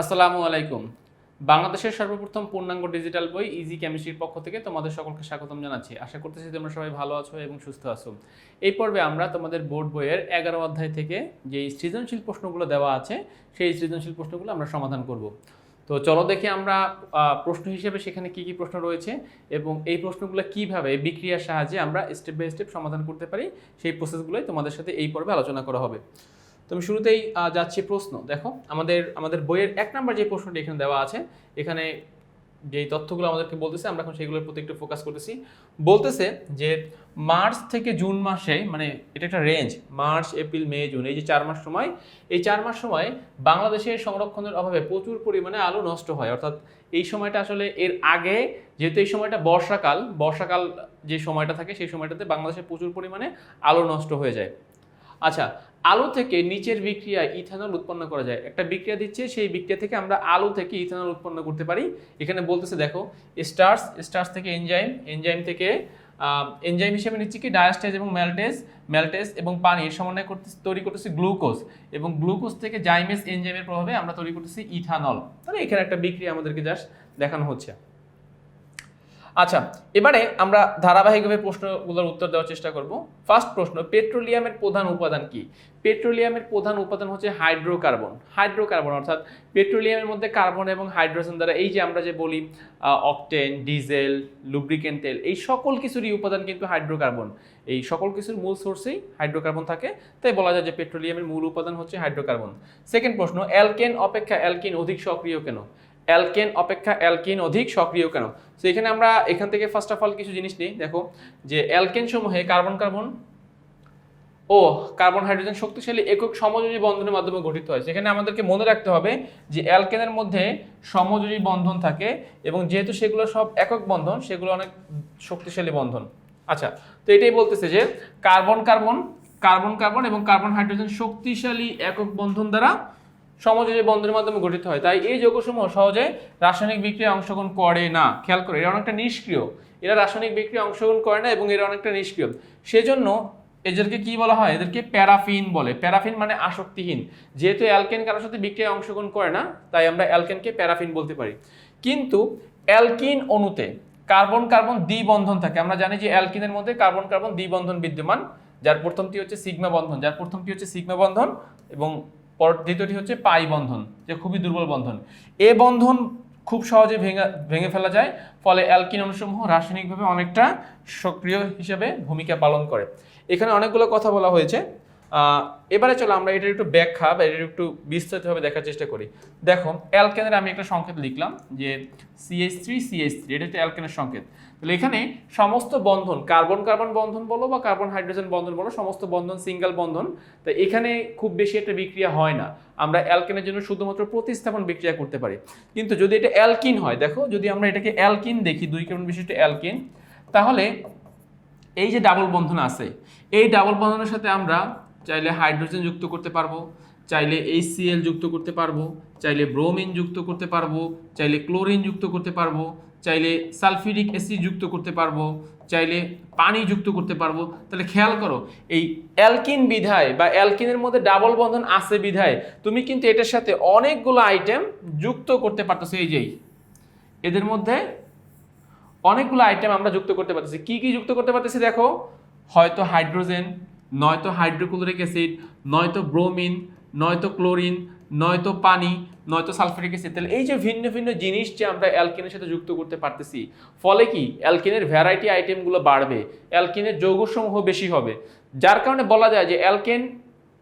আসসালামু আলাইকুম। বাংলাদেশের সর্বপ্রথম পূর্ণাঙ্গ ডিজিটাল বই ইজি কেমিস্ট্রির পক্ষ থেকে তোমাদের সকলকে স্বাগতম জানাচ্ছি। আশা করতেছি তোমরা সবাই ভালো আছো এবং সুস্থ আছো। এই পর্বে আমরা তোমাদের বোর্ড বইয়ের এগারো অধ্যায় থেকে যে সৃজনশীল প্রশ্নগুলো দেওয়া আছে, সেই সৃজনশীল প্রশ্নগুলো আমরা সমাধান করব। তো চলো দেখি আমরা প্রশ্ন হিসেবে সেখানে কি কি প্রশ্ন রয়েছে এবং এই প্রশ্নগুলো কীভাবে বিক্রিয়ার সাহায্যে আমরা স্টেপ বাই স্টেপ সমাধান করতে পারি, সেই প্রসেসগুলোই তোমাদের সাথে এই পর্বে আলোচনা করা হবে। তো আমি শুরুতেই যাচ্ছি প্রশ্ন। দেখো, আমাদের আমাদের বইয়ের এক নাম্বার যে প্রশ্নটি এখানে দেওয়া আছে, এখানে যেই তথ্যগুলো আমাদেরকে বলতেছে, আমরা এখন সেগুলোর প্রতি একটু ফোকাস করতেছি। বলতেছে যে মার্চ থেকে জুন মাসে মানে এটা একটা range March, April, May, June, এই যে চার মাস সময়, এই চার মাস সময় বাংলাদেশের সংরক্ষণের অভাবে প্রচুর পরিমাণে আলু নষ্ট হয়। অর্থাৎ এই সময়টা আসলে এর আগে, যেহেতু এই সময়টা বর্ষাকাল বর্ষাকাল যে সময়টা থাকে, সেই সময়টাতে বাংলাদেশে প্রচুর পরিমাণে আলু নষ্ট হয়ে যায়। আচ্ছা আলু থেকে নিচের বিক্রিয়ায় ইথানল উৎপন্ন করা যায়। একটা বিক্রিয়া দিচ্ছে, সেই বিক্রিয়া থেকে আমরা আলু থেকে ইথানল উৎপন্ন করতে পারি। এখানে বলতেছে, দেখো, স্টার্স স্টার্স থেকে এনজাইম এনজাইম থেকে এনজাইম হিসেবে নিচ্ছি কি? ডায়াস্টেজ এবং ম্যালটেজ ম্যালটেজ এবং পানির সমন্বয় করতে, তৈরি করতেছি গ্লুকোজ এবং গ্লুকোজ থেকে জাইমেস এনজাইমের প্রভাবে আমরা তৈরি করতেছি ইথানল। তাহলে এখানে একটা বিক্রিয়া আমাদেরকে জাস্ট দেখানো হচ্ছে। আচ্ছা এবারে আমরা ধারাবাহিকভাবে প্রশ্নগুলোর উত্তর দেওয়ার চেষ্টা করব। ফার্স্ট প্রশ্ন পেট্রোলিয়ামের প্রধান উপাদান কি? পেট্রোলিয়ামের প্রধান উপাদান হচ্ছে হাইড্রোকার্বন হাইড্রোকার্বন অর্থাৎ পেট্রোলিয়ামের মধ্যে কার্বন এবং হাইড্রোজেন দ্বারা এই যে আমরা যে বলি অকটেন ডিজেল লুব্রিকেন্ট তেল, এই সকল কিছুরই উপাদান কিন্তু হাইড্রোকার্বন এই সকল কিছুর মূল সোর্সেই হাইড্রোকার্বন থাকে, তাই বলা যায় যে পেট্রোলিয়ামের মূল উপাদান হচ্ছে হাইড্রোকার্বন সেকেন্ড প্রশ্ন অ্যালকেন অপেক্ষা অ্যালকেন অধিক সক্রিয় কেন? অ্যালকেন অপেক্ষা অ্যালকিন অধিক সক্রিয় কেন? তো এখানে আমরা এখান থেকে ফার্স্ট অফ অল কিছু জিনিস নিই। দেখো, যে অ্যালকেন সমূহে কার্বন কার্বন ও কার্বন হাইড্রোজেন শক্তিশালী একক সমযোজী বন্ধনের মাধ্যমে গঠিত হয়। সেখানে আমাদেরকে মনে রাখতে হবে যে অ্যালকেনের মধ্যে সমযোজী বন্ধন থাকে এবং যেহেতু সেগুলো সব একক বন্ধন, সেগুলো অনেক শক্তিশালী বন্ধন। আচ্ছা তো এটাই বলতেছে যে কার্বন কার্বন কার্বন কার্বন এবং কার্বন হাইড্রোজেন শক্তিশালী একক বন্ধন দ্বারা সমযোজী বন্ধনের মাধ্যমে গঠিত হয়, তাই এই যৌগসমূহ সহজে রাসায়নিক বিক্রিয়ায় অংশগ্রহণ করে না। খেয়াল করে, এরা অনেকটা নিষ্ক্রিয়। এরা রাসায়নিক বিক্রিয়া অংশগ্রহণ করে না এবং এরা অনেকটা নিষ্ক্রিয়। সেজন্য এদেরকে কি বলা হয়? এদেরকে প্যারাফিন বলে। প্যারাফিন মানে আসক্তিহীন। যেহেতু অ্যালকেন কারোর সাথে বিক্রিয়ায় অংশগ্রহণ করে না, তাই আমরা অ্যালকেনকে প্যারাফিন বলতে পারি। কিন্তু অ্যালকিন অণুতে কার্বন কার্বন দ্বিবন্ধন থাকে। আমরা জানি যে অ্যালকিনের মধ্যে কার্বন কার্বন দ্বিবন্ধন বিদ্যমান, যার প্রথমটি হচ্ছে সিগমা বন্ধন। যার প্রথমটি হচ্ছে সিগমা বন্ধন এবং পর দ্বিতীয়টি হচ্ছে পাই বন্ধন, যে খুবই দুর্বল বন্ধন। এ বন্ধন খুব সহজে ভেঙে ভেঙে ফেলা যায়, ফলে অ্যালকিন অনুসমূহ রাসায়নিকভাবে অনেকটা সক্রিয় হিসেবে ভূমিকা পালন করে। এখানে অনেকগুলো কথা বলা হয়েছে। এবারে চলো আমরা এটার একটু ব্যাখ্যা বা এটার একটু বিস্তারিতভাবে দেখার চেষ্টা করি। দেখো অ্যালকেনের আমি একটা সংকেত লিখলাম যে সিএইচ থ্রি সিএইচ থ্রি এটা হচ্ছে অ্যালকেনের সংকেত। তাহলে এখানে সমস্ত বন্ধন কার্বন কার্বন বন্ধন বলো বা কার্বন হাইড্রোজেন বন্ধন বলো, সমস্ত বন্ধন সিঙ্গেল বন্ধন, তো এখানে খুব বেশি একটা বিক্রিয়া হয় না। আমরা অ্যালকেনের জন্য শুধুমাত্র প্রতিস্থাপন বিক্রিয়া করতে পারি। কিন্তু যদি এটা অ্যালকিন হয়, দেখো, যদি আমরা এটাকে অ্যালকিন দেখি, দুই কার্বন বিশিষ্ট অ্যালকিন তাহলে এই যে ডাবল বন্ধন আছে, এই ডাবল বন্ধনের সাথে আমরা চাইলে হাইড্রোজেন যুক্ত করতে পারব, চাইলে এইচসিএল যুক্ত করতে পারব, চাইলে ব্রোমিন যুক্ত করতে পারব, চাইলে ক্লোরিন যুক্ত করতে পারব, চাইলে সালফিউরিক অ্যাসিড যুক্ত করতে পারব, চাইলে পানি যুক্ত করতে পারব। তাহলে খেয়াল করো, এই অ্যালকিন বিধায় বা অ্যালকিনের মধ্যে ডাবল বন্ধন আছে বিধায়, তুমি কিন্তু এটার সাথে অনেকগুলো আইটেম যুক্ত করতে পারতেছো, এই যেই এদের মধ্যে অনেকগুলো আইটেম আমরা যুক্ত করতে পারতেছি। কি কি যুক্ত করতে পারতেছি দেখো, হয়তো হাইড্রোজেন নয়তো হাইড্রোক্লোরিক অ্যাসিড, নয়তো ব্রোমিন, নয়তো ক্লোরিন, নয়তো পানি, নয়তো সালফারিক অ্যাসিড। তাহলে এই যে ভিন্ন ভিন্ন জিনিস যে আমরা অ্যালকিনের সাথে যুক্ত করতে পারতেছি, ফলে কি অ্যালকিনের ভ্যারাইটি আইটেমগুলো বাড়বে, অ্যালকিনের যৌগসমূহ বেশি হবে। যার কারণে বলা যায় যে অ্যালকেন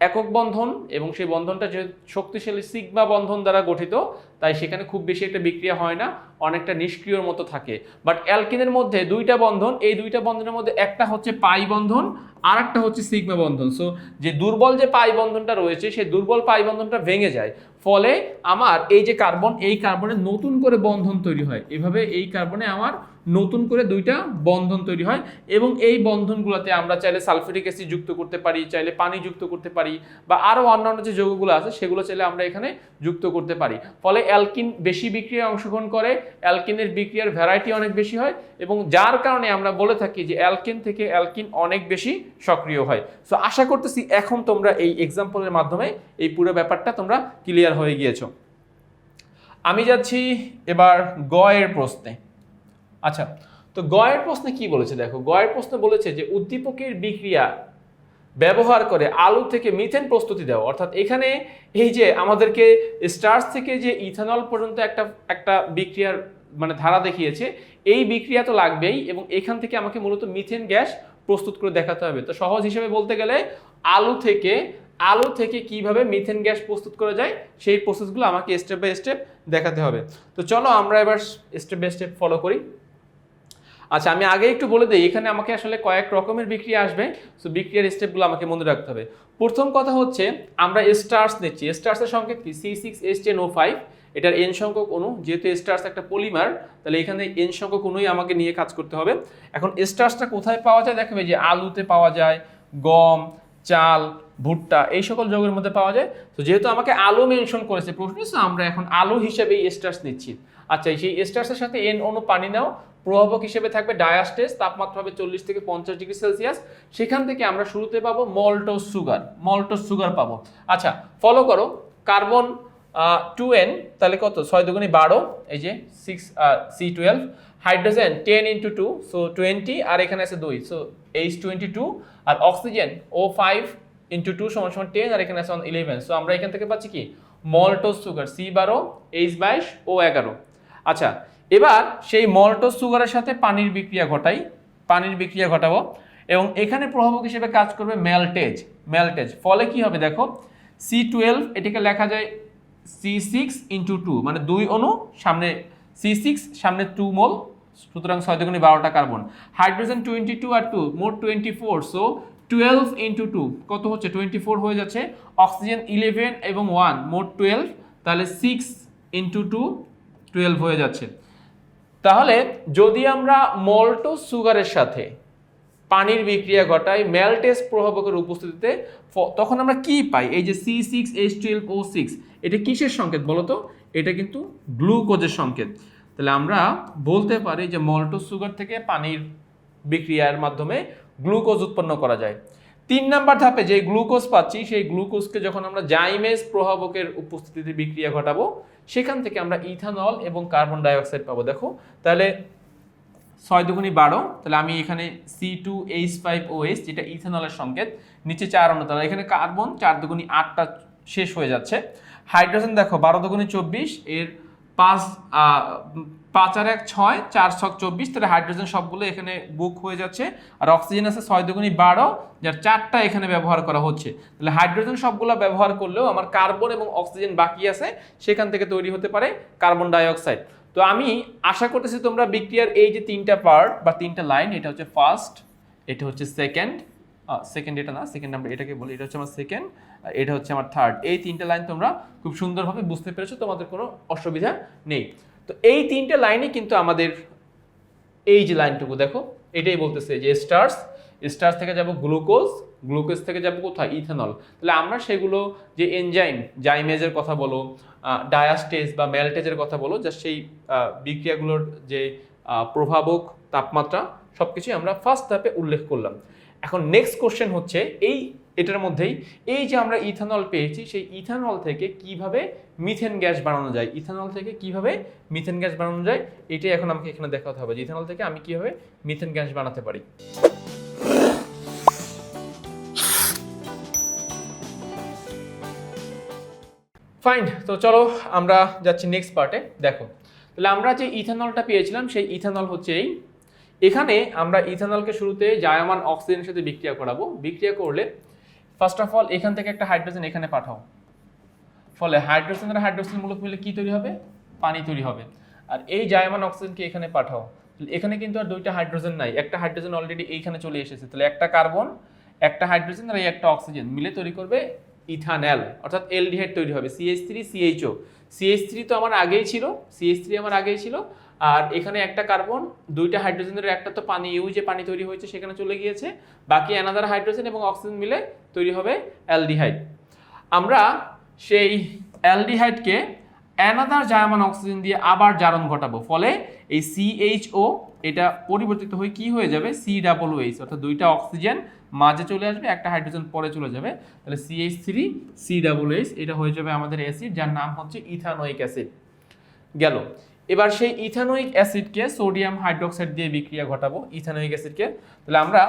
একক বন্ধন এবং সেই বন্ধনটা যে শক্তিশালী সিগমা বন্ধন দ্বারা গঠিত, তাই সেখানে খুব বেশি একটা বিক্রিয়া হয় না, অনেকটা নিষ্ক্রিয়র মতো থাকে। বাট অ্যালকিনের মধ্যে দুইটা বন্ধন, এই দুইটা বন্ধনের মধ্যে একটা হচ্ছে পাই বন্ধন আর একটা হচ্ছে সিগমা বন্ধন। সো যে দুর্বল যে পাই বন্ধনটা রয়েছে, সেই দুর্বল পাই বন্ধনটা ভেঙে যায়। ফলে আমার এই যে কার্বন এই কার্বনে নতুন করে বন্ধন তৈরি হয়। এভাবে এই কার্বনে আমার নতুন করে দুইটা বন্ধন তৈরি হয় এবং এই বন্ধনগুলোতে আমরা চাইলে সালফিউরিক অ্যাসিড যুক্ত করতে পারি, চাইলে পানি যুক্ত করতে পারি বা আরও অন্যান্য যে যৌগগুলো আছে সেগুলো চাইলে আমরা এখানে যুক্ত করতে পারি। ফলে অ্যালকিন বেশি বিক্রিয়ায় অংশগ্রহণ করে, অ্যালকিনের বিক্রিয়ার ভ্যারাইটি অনেক বেশি হয় এবং যার কারণে আমরা বলে থাকি যে অ্যালকিন থেকে অ্যালকিন অনেক বেশি সক্রিয় হয়। সো আশা করতেছি এখন তোমরা এই এক্সাম্পলের মাধ্যমে এই পুরো ব্যাপারটা তোমরা ক্লিয়ার হয়ে গিয়েছো। আমি যাচ্ছি এবার গয়ের প্রশ্নে। আচ্ছা তো গয়ের প্রশ্নে কি বলেছে দেখো? গয়ের প্রশ্নে বলেছে যে উদ্দীপকের বিক্রিয়া ব্যবহার করে আলু থেকে মিথেন প্রস্তুতি দেওয়া। অর্থাৎ এখানে এই যে আমাদেরকে স্টার্চ থেকে যে ইথানল পর্যন্ত একটা একটা বিক্রিয়ার মানে ধারা দেখিয়েছে, এই বিক্রিয়া তো লাগবেই এবং এখান থেকে আমাকে মূলত মিথেন গ্যাস প্রস্তুত করে দেখাতে হবে। তো সহজ হিসেবে বলতে গেলে আলু থেকে আলু থেকে কীভাবে মিথেন গ্যাস প্রস্তুত করা যায়, সেই প্রসেসগুলো আমাকে স্টেপ বাই স্টেপ দেখাতে হবে। তো চলো আমরা এবার স্টেপ বাই স্টেপ ফলো করি। আচ্ছা আমি আগে একটু বলে দিই, এখানে আমাকে আসলে কয়েক রকমের বিক্রিয়া আসবে সো বিক্রিয়ার স্টেপগুলো আমাকে মনে রাখতে হবে। প্রথম কথা হচ্ছে, আমরা স্টার্স নিচ্ছি। স্টার্সের সংকেত কি? C six S ten O five এটার এন সংখ্যক অণু। যেহেতু স্টার্স একটা পলিমার তাহলে এখানে এন সংখ্যক অণুই আমাকে নিয়ে কাজ করতে হবে। এখন স্টার্সটা কোথায় পাওয়া যায়? দেখাবে যে আলুতে পাওয়া যায়, গম, চাল, ভুট্টা, এই সকল যোগের মধ্যে পাওয়া যায়। তো যেহেতু আমাকে আলো মেনশন করেছে, প্রশ্ন আমরা এখন আলো হিসেবে স্টার্স নিচ্ছি। আচ্ছা সেই স্টার্সের সাথে এন অনু পানি নাও প্রভাবক হিসেবে থাকবে ডায়াস্টেস, তাপমাত্রা হবে চল্লিশ থেকে পঞ্চাশ ডিগ্রি সেলসিয়াস। সেখান থেকে আমরা শুরুতে পাবো মল্টোস সুগার মল্টোস সুগার পাবো। আচ্ছা ফলো করো, কার্বন টু এন তাহলে কত? ছয় দুগুণি বারো, এই যে six C twelve hydrogen ten into two so twenty আর এখানে আছে দুই সো এইচ টোয়েন্টি টু আর oxygen O five into two সমান সমান টেন আর এখানে আছে ইলেভেন সো আমরা এখান থেকে পাচ্ছি কি? মল্টোস সুগার সি বারো এইচ বাইশ ও এগারো। আচ্ছা এবার সেই মল্টোস সুগারের সাথে পানির বিক্রিয়া ঘটাই, পানির বিক্রিয়া ঘটাবো এবং এখানে প্রভাবক হিসেবে কাজ করবে মেলটেজ মেলটেজ ফলে কি হবে দেখো সি টুয়েলভ এটাকে লেখা যায় সি সিক্স ইন্টু টু মানে দুই অণু, সামনে সি সিক্স সামনে টু মোল সুতরাং ছয় দুগুণে বারোটা কার্বন। হাইড্রোজেন টোয়েন্টি টু আর টু মোট twenty four so twelve into two কত হচ্ছে? টোয়েন্টি ফোর হয়ে যাচ্ছে। অক্সিজেন ইলেভেন এবং ওয়ান মোট টুয়েলভ তাহলে সিক্স ইন্টু টু টুয়েলভ হয়ে যাচ্ছে। তাহলে যদি আমরা মল্টো সুগারের সাথে পানির বিক্রিয়া ঘটাই ম্যালটেস প্রভাবকের উপস্থিতিতে তখন আমরা কি পাই? এই যে C six H twelve O six এটা কিসের সংকেত বলো তো? এটা কিন্তু গ্লুকোজের সংকেত। তাহলে আমরা বলতে পারি যে মল্টো সুগার থেকে পানির বিক্রিয়ার মাধ্যমে গ্লুকোজ উৎপন্ন করা যায়। তিন নাম্বার ধাপে যে গ্লুকোজ পাচ্ছি, সেই গ্লুকোজকে যখন আমরা জাইমেজ প্রভাবকের উপস্থিতিতে বিক্রিয়া ঘটাবো সেখান থেকে আমরা ইথানল এবং কার্বন ডাইঅক্সাইড পাবো। দেখো, তাহলে ছয় দুগুণি বারো, তাহলে আমি এখানে C two H five O H যেটা ইথানলের সংকেত, নিচে চার অন্য তাহলে এখানে কার্বন চার দুগুণি আটটা শেষ হয়ে যাচ্ছে। হাইড্রোজেন দেখো, বারো দুগুণি চব্বিশ, এর পাঁচ পাঁচ আর এক ছয়, চার ছক চব্বিশ, তাহলে হাইড্রোজেন সবগুলো এখানে বুক হয়ে যাচ্ছে। আর অক্সিজেন আছে ছয় দুগুণি বারো, যার চারটা এখানে ব্যবহার করা হচ্ছে। তাহলে হাইড্রোজেন সবগুলো ব্যবহার করলেও আমার কার্বন এবং অক্সিজেন বাকি আছে, সেখান থেকে তৈরি হতে পারে কার্বন ডাইঅক্সাইড। তো আমি আশা করতেছি তোমরা বিক্রিয়ার এই যে তিনটা পার্ট বা তিনটা লাইন এটা হচ্ছে ফার্স্ট এটা হচ্ছে সেকেন্ড সেকেন্ড এটা না সেকেন্ড নাম্বার এটাকে বলি, এটা হচ্ছে আমার সেকেন্ড এটা হচ্ছে আমার থার্ড এই তিনটা লাইন তোমরা খুব সুন্দরভাবে বুঝতে পেরেছ, তোমাদের কোনো অসুবিধা নেই। তো এই তিনটে লাইনই কিন্তু আমাদের এই যে লাইনটুকু, দেখো, এটাই বলতেছে যে স্টার্স স্টার্স থেকে যাব গ্লুকোজ গ্লুকোজ থেকে যাব কোথায়? ইথানল তাহলে আমরা সেগুলো যে এনজাইম জাইমেজের কথা বলো ডায়াস্টেজ বা মেলটেজের কথা বলো যা সেই বিক্রিয়াগুলোর যে প্রভাবক, তাপমাত্রা সব কিছুই আমরা ফার্স্ট ধাপে উল্লেখ করলাম। এখন নেক্সট কোশ্চেন হচ্ছে, এই এটার মধ্যেই। এই যে আমরা ইথানল পেয়েছি, সেই ইথানল থেকে কীভাবে মিথেন গ্যাস বানানো যায়? ইথানল থেকে কীভাবে মিথেন গ্যাস বানানো যায়? এটাই এখন আমাকে এখানে দেখাতে হবে যে ইথানল থেকে আমি কীভাবে মিথেন গ্যাস বানাতে পারি। ফাইন তো চলো আমরা যাচ্ছি নেক্সট পার্টে দেখো, তাহলে আমরা যে ইথানলটা পেয়েছিলাম, সেই ইথানল হচ্ছে এই। এখানে আমরা ইথানলকে শুরুতে জায়মান অক্সিজেনের সাথে বিক্রিয়া করাবো। বিক্রিয়া করলে ফার্স্ট অফ অল এখান থেকে একটা হাইড্রোজেন এখানে পাঠাও। ফলে হাইড্রোজেন আর হাইড্রোজেন মূলক মিলে কি তৈরি হবে? পানি তৈরি হবে। আর এই জায়মান অক্সিজেনকে এখানে পাঠাও। এখানে কিন্তু আর দুইটা হাইড্রোজেন নাই। একটা হাইড্রোজেন অলরেডি এইখানে চলে এসেছে। তাহলে একটা কার্বন একটা হাইড্রোজেন আর এই একটা অক্সিজেন মিলে তৈরি করবে ইথানল অর্থাৎ এলডিহাইড তৈরি হবে CH three CHO CH three তো আমার আগেই ছিল। সিএইচ থ্রি আমার আগেই ছিল। আর এখানে একটা কার্বন, দুইটা হাইড্রোজেনের, একটা তো পানি ইউ যে পানি তৈরি হয়েছে সেখানে চলে গিয়েছে। বাকি অ্যানাদার হাইড্রোজেন এবং অক্সিজেন মিলে তৈরি হবে অ্যালডিহাইড। আমরা সেই অ্যালডিহাইডকে অ্যানাদার জায়মান অক্সিজেন দিয়ে আবার জারণ ঘটাবো। ফলে এই সিএইচও এটা পরিবর্তিত হয়ে কি হয়ে যাবে? সি ডাবল এইচ অর্থাৎ দুইটা অক্সিজেন মাঝে চলে আসবে, একটা হাইড্রোজেন পরে চলে যাবে। তাহলে CH three C double H এটা হয়ে যাবে আমাদের অ্যাসিড যার নাম হচ্ছে ইথানোয়িক অ্যাসিড গেল। এবার সেই ইথানোয়িক অ্যাসিডকে সোডিয়াম হাইড্রোক্সাইড দিয়ে বিক্রিয়া ঘটাবো ইথানোয়িক অ্যাসিডকে। তাহলে আমরা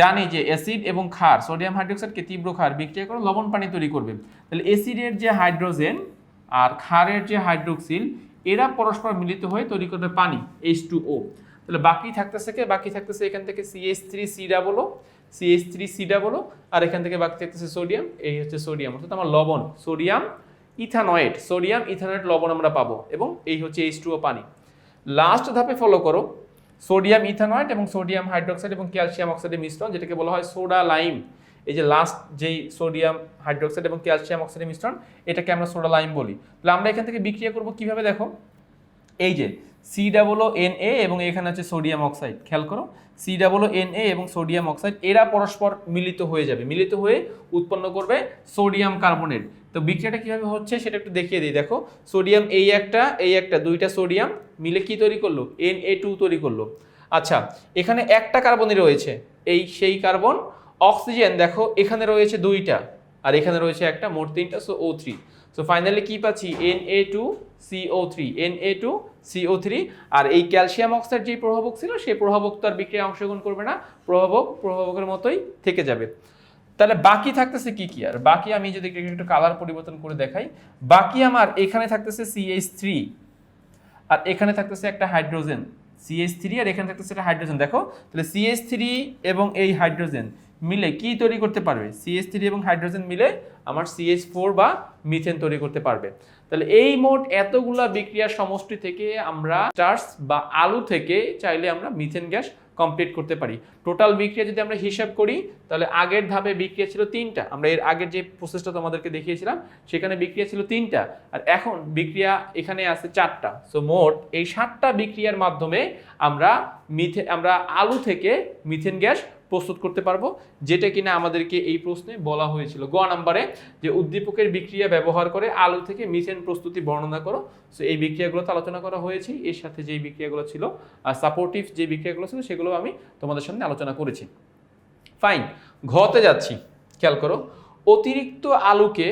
জানি যে অ্যাসিড এবং ক্ষার, সোডিয়াম হাইড্রোক্সাইডকে তীব্র ক্ষার বিক্রিয়া করে লবণ পানি তৈরি করবে। তাহলে অ্যাসিডের যে হাইড্রোজেন আর ক্ষারের যে হাইড্রোক্সিল, এরা পরস্পর মিলিত হয়ে তৈরি করবে পানি এইচ টু ও তাহলে বাকি থাকতেছে কে? বাকি থাকতেছে এখান থেকে CH three C double O CH three C double O আর এখান থেকে বাকি থাকতেছে সোডিয়াম, এই হচ্ছে সোডিয়াম, অর্থাৎ আমার লবণ, সোডিয়াম ইথানয়েড, সোডিয়াম ইথানয়েড লবণ আমরা পাবো এবং এই হচ্ছে এইচ টু পানি। লাস্ট ধাপে ফলো করো। সোডিয়াম ইথানয়েড এবং সোডিয়াম হাইড্রোক্সাইড এবং ক্যালসিয়াম অক্সাইডের মিশ্রণ, যেটাকে বলা হয় সোডা লাইম। এই যে লাস্ট যেই সোডিয়াম, হাইড্রোক্সাইড এবং ক্যালসিয়াম অক্সাইডের মিশ্রণ, এটাকে আমরা সোডা লাইম বলি। তাহলে আমরা এখান থেকে বিক্রিয়া করব কীভাবে দেখো? এই যে সি ডাবলো এন এ এবং এখানে আছে সোডিয়াম অক্সাইড খেয়াল করো সি ডাবলো এন এ এবং সোডিয়াম অক্সাইড এরা পরস্পর মিলিত হয়ে যাবে। মিলিত হয়ে উৎপন্ন করবে সোডিয়াম কার্বনেট তো বিক্রিয়াটা কীভাবে হচ্ছে সেটা একটু দেখিয়ে দিই। দেখো সোডিয়াম এই একটা এই একটা, দুইটা সোডিয়াম মিলে কি তৈরি করল? এন এ টু তৈরি করল। আচ্ছা এখানে একটা কার্বনই রয়েছে, এই সেই কার্বন অক্সিজেন দেখো, এখানে রয়েছে দুইটা, আর এখানে রয়েছে একটা, মোট তিনটা so O three so finally কি পাচ্ছি? N A two CO three N A two CO three আর এই ক্যালসিয়াম অক্সাইড যেই প্রভাবক ছিল, সেই প্রভাবক তো আর বিক্রিয়ায় অংশগ্রহণ করবে না। প্রভাবক, প্রভাবকের মতোই থেকে যাবে। তাহলে বাকি থাকতেছে কি কি? আর বাকি আমি যদি একটু কালার পরিবর্তন করে দেখাই, বাকি আমার এখানে থাকতেছে সিএইচ থ্রি আর এখানে থাকতেছে একটা হাইড্রোজেন সিএইচ থ্রি আর এখানে থাকতেছে একটা হাইড্রোজেন দেখো, তাহলে সিএইচ থ্রি এবং এই হাইড্রোজেন মিলে কি তৈরি করতে পারবে? সিএইচ থ্রি এবং হাইড্রোজেন মিলে আমার সিএইচ ফোর বা মিথেন তৈরি করতে পারবে। তাহলে এই মোট এতগুলা বিক্রিয়ার সমষ্টি থেকে আমরা স্টার্স বা আলু থেকে চাইলে আমরা মিথেন গ্যাস কমপ্লিট করতে পারি। টোটাল বিক্রিয়া যদি আমরা হিসাব করি, তাহলে আগের ধাপে বিক্রিয়া ছিল তিনটা। আমরা এর আগের যে প্রসেসটা তোমাদেরকে দেখিয়েছিলাম, সেখানে বিক্রিয়া ছিল তিনটা। আর এখন বিক্রিয়া এখানে আছে চারটা। সো মোট এই সাতটা বিক্রিয়ার মাধ্যমে আমরা মিথে আমরা আলু থেকে মিথেন গ্যাস প্রস্তুত করতে পারব। যেটা কিনা আমাদেরকে এই প্রশ্নে বলা হয়েছিল। গ নাম্বারে যে উদ্দীপকের বিক্রিয়া ব্যবহার করে আলু থেকে মিথেন প্রস্তুতি বর্ণনা করো। সো এই বিক্রিয়াগুলোতে আলোচনা করা হয়েছে। এর সাথে যেই বিক্রিয়াগুলো ছিল আর সাপোর্টিভ যে বিক্রিয়াগুলো ছিল, সেগুলো আমি তোমাদের সামনে আলোচনা করেছি। ফাইন ঘতে যাচ্ছি। খেয়াল করো। অতিরিক্ত আলুকে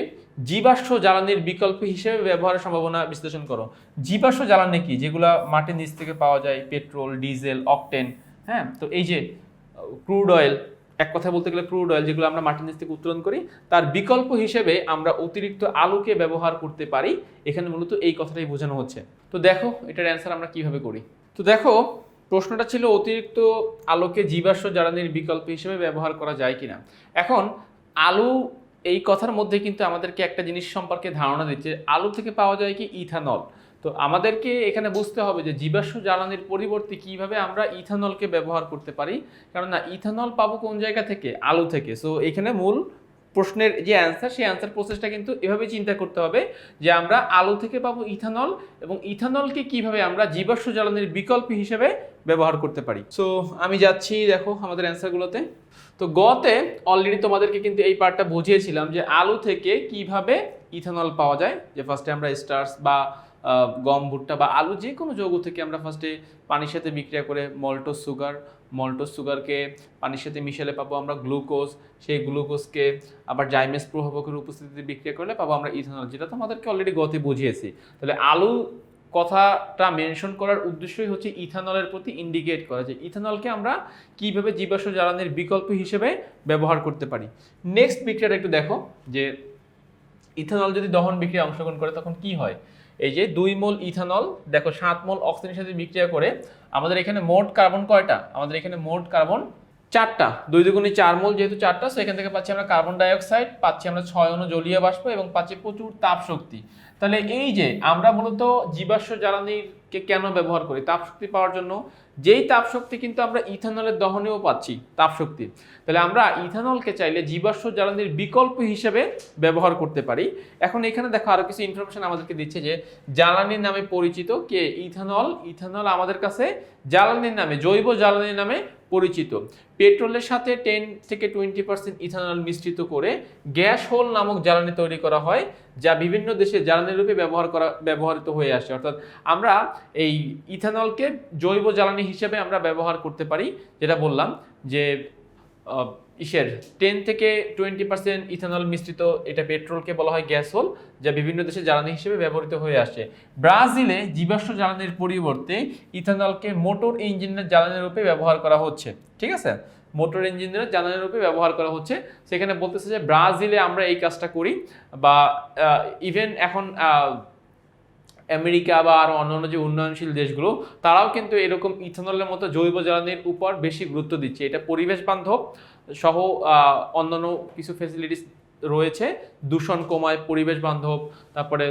জীবাশ্ম জ্বালানির বিকল্প হিসেবে ব্যবহারের সম্ভাবনা বিশ্লেষণ করো। জীবাশ্ম জ্বালানি কি? যেগুলো মাটির নিচ থেকে পাওয়া যায়, পেট্রোল, ডিজেল, অকটেন হ্যাঁ? তো এই যে ক্রুড অয়েল, এক কথা বলতে গেলে ক্রুড অয়েল যেগুলো আমরা মাটির নিচ থেকে উত্তোলন করি, তার বিকল্প হিসেবে আমরা অতিরিক্ত আলুকে ব্যবহার করতে পারি। এখানে মূলত এই কথাটাই বোঝানো হচ্ছে। তো দেখো, এটার অ্যান্সার আমরা কীভাবে করি? তো দেখো, প্রশ্নটা ছিল অতিরিক্ত আলোকে জীবাশ্ম জ্বালানির বিকল্প হিসেবে ব্যবহার করা যায় কিনা? এখন, আলু এই কথার মধ্যে কিন্তু আমাদেরকে একটা জিনিস সম্পর্কে ধারণা দিচ্ছে। আলু থেকে পাওয়া যায় কি ইথানল। তো আমাদেরকে এখানে বুঝতে হবে যে জীবাশ্ম জ্বালানির পরিবর্তে কীভাবে আমরা ইথানলকে ব্যবহার করতে পারি। কারণ না ইথানল পাবো কোন জায়গা থেকে? আলু থেকে। সো এখানে মূল প্রশ্নের যে অ্যান্সার সেই অ্যান্সার প্রসেসটা কিন্তু এভাবে চিন্তা করতে হবে যে আমরা আলু থেকে পাবো ইথানল এবং ইথানলকে কীভাবে আমরা জীবাশ্ম জ্বালানির বিকল্প হিসেবে ব্যবহার করতে পারি। সো আমি যাচ্ছি দেখো আমাদের অ্যান্সারগুলোতে তো গতে অলরেডি তোমাদেরকে কিন্তু এই পার্টটা বুঝিয়েছিলাম যে আলু থেকে কীভাবে ইথানল পাওয়া যায়। যে ফার্স্টে আমরা স্টার্স বা গম, ভুট্টা বা আলু যে কোনো যৌগ থেকে আমরা ফার্স্টে পানির সাথে বিক্রিয়া করে মল্টোস সুগার মল্টোস সুগারকে পানির সাথে মিশালে পাবো আমরা গ্লুকোজ সেই গ্লুকোজকে আবার জাইমেস প্রভাবকের উপস্থিতিতে বিক্রিয়া করলে পাবো আমরা ইথানল যেটা তো আমাদেরকে অলরেডি গতে বুঝিয়েছি। তাহলে আলু কথাটা মেনশন করার উদ্দেশ্যই হচ্ছে ইথানলের প্রতি ইন্ডিকেট করা, যে ইথানলকে আমরা কীভাবে জীবাশ্ম জ্বালানির বিকল্প হিসেবে ব্যবহার করতে পারি। নেক্সট বিক্রিয়াটা একটু দেখো, যে ইথানল যদি দহন বিক্রিয়া অংশগ্রহণ করে তখন কি হয়? এই যে দুই মোল ইথানল, দেখো সাত মোল অক্সিজেনের সাথে বিক্রিয়া করে আমাদের এখানে মোট কার্বন কয়টা? আমাদের এখানে মোট কার্বন চারটা। দুই দুগুণে চার মোল যেহেতু চারটা সেখান থেকে পাচ্ছি আমরা কার্বন ডাইঅক্সাইড, পাচ্ছি আমরা ছয় অনু জলীয় বাষ্প এবং পাচ্ছি প্রচুর তাপ শক্তি তাহলে এই যে আমরা মূলত জীবাশ্ম জ্বালানিকে কেন ব্যবহার করি? তাপ শক্তি পাওয়ার জন্য যেই তাপশক্তি কিন্তু আমরা ইথানলের দহনেও পাচ্ছি, তাপশক্তি। তাহলে আমরা ইথানলকে চাইলে জীবাশ্ম জ্বালানির বিকল্প হিসেবে ব্যবহার করতে পারি। এখন এখানে দেখো আরও কিছু ইনফরমেশন আমাদেরকে দিচ্ছে যে, জ্বালানির নামে পরিচিত কে? ইথানল। ইথানল আমাদের কাছে জ্বালানির নামে, জৈব জ্বালানির নামে পরিচিত। পেট্রোলের সাথে টেন থেকে টোয়েন্টি পার্সেন্ট ইথানল মিশ্রিত করে গ্যাস হোল নামক জ্বালানি তৈরি করা হয়, যা বিভিন্ন দেশে জ্বালানি রূপে ব্যবহার করা, ব্যবহৃত হয়ে আসে। অর্থাৎ আমরা এই ইথানলকে জৈব জ্বালানি হিসেবে আমরা ব্যবহার করতে পারি, যেটা বললাম যে ইসের টেন থেকে টোয়েন্টি পার্সেন্ট ইথানল মিশ্রিত এটা পেট্রোলকে বলা হয় গ্যাসোল যা বিভিন্ন দেশে জ্বালানি হিসেবে ব্যবহৃত হয়ে আসছে ব্রাজিলে জীবাশ্ম জ্বালানির পরিবর্তে ইথানলকে মোটর ইঞ্জিনের জ্বালানি রূপে ব্যবহার করা হচ্ছে। ঠিক আছে? মোটর ইঞ্জিনের জ্বালানি রূপে ব্যবহার করা হচ্ছে। সেখানে বলতেছে যে ব্রাজিলে আমরা এই কাজটা করি বা ইভেন এখন আমেরিকা বা আরও অন্যান্য যে উন্নয়নশীল দেশগুলো, তারাও কিন্তু এরকম ইথানলের মতো জৈব জ্বালানির উপর বেশি গুরুত্ব দিচ্ছে। এটা পরিবেশ বান্ধব সহ অন্যান্য কিছু ফেসিলিটিস রয়েছে, দূষণ কমায়, পরিবেশ বান্ধব, তারপরে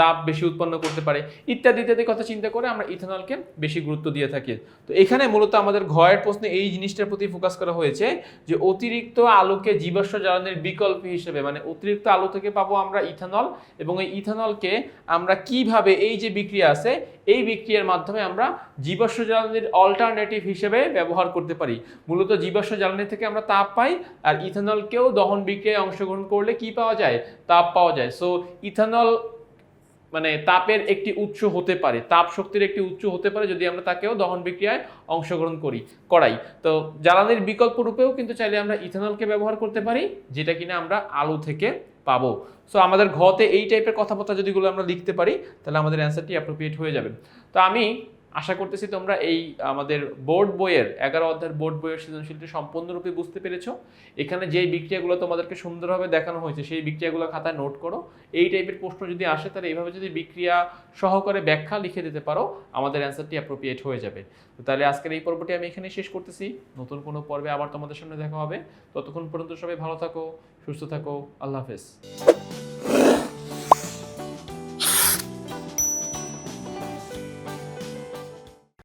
তাপ বেশি উৎপন্ন করতে পারে, ইত্যাদি ইত্যাদি কথা চিন্তা করে আমরা ইথানলকে বেশি গুরুত্ব দিয়ে থাকি। তো এখানে মূলত আমাদের ঘয়ের প্রশ্নে এই জিনিসটার প্রতি ফোকাস করা হয়েছে যে অতিরিক্ত আলোকে জীবাশ্ম জ্বালানির বিকল্প হিসেবে মানে অতিরিক্ত আলো থেকে পাবো আমরা ইথানল, এবং এই ইথানলকে আমরা কীভাবে, এই যে বিক্রিয়া আছে এই বিক্রিয়ার মাধ্যমে আমরা জীবাশ্ম জ্বালানির অল্টারনেটিভ হিসেবে ব্যবহার করতে পারি। মূলত জীবাশ্ম জ্বালানি থেকে আমরা তাপ পাই আর ইথানলকেও দহন বিক্রিয়ায় অংশগ্রহণ করলে কি পাওয়া যায়? তাপ পাওয়া যায়। সো ইথানল মানে তাপের একটি উৎস হতে পারে, তাপ শক্তির একটি উৎস হতে পারে যদি আমরা তাকেও দহন বিক্রিয়ায় অংশগ্রহণ করি, করাই। তো জ্বালানির বিকল্প রূপেও কিন্তু চাইলে আমরা ইথানলকে ব্যবহার করতে পারি, যেটা কিনা আমরা আলু থেকে পাবো। সো আমাদের ঘতে এই টাইপের কথাবার্তা যদিগুলো আমরা লিখতে পারি, তাহলে আমাদের অ্যান্সারটি অ্যাপ্রোপ্রিয়েট হয়ে যাবে। তো আমি আশা করতেছি তোমরা এই, আমাদের বোর্ড বইয়ের, এগারো অধ্যায়ের বোর্ড বইয়ের সৃজনশীলটি সম্পূর্ণরূপে বুঝতে পেরেছ। এখানে যেই বিক্রিয়াগুলো তোমাদেরকে সুন্দরভাবে দেখানো হয়েছে, সেই বিক্রিয়াগুলো খাতায় নোট করো। এই টাইপের প্রশ্ন যদি আসে, তাহলে এইভাবে যদি বিক্রিয়া সহকারে ব্যাখ্যা লিখে দিতে পারো, আমাদের অ্যান্সারটি অ্যাপ্রোপ্রিয়েট হয়ে যাবে। তো তাহলে আজকের এই পর্বটি আমি এখানে শেষ করতেছি। নতুন কোনো পর্বে আবার তোমাদের সামনে দেখা হবে। ততক্ষণ পর্যন্ত সবাই ভালো থাকো, সুস্থ থাকো, আল্লাহ হাফেজ।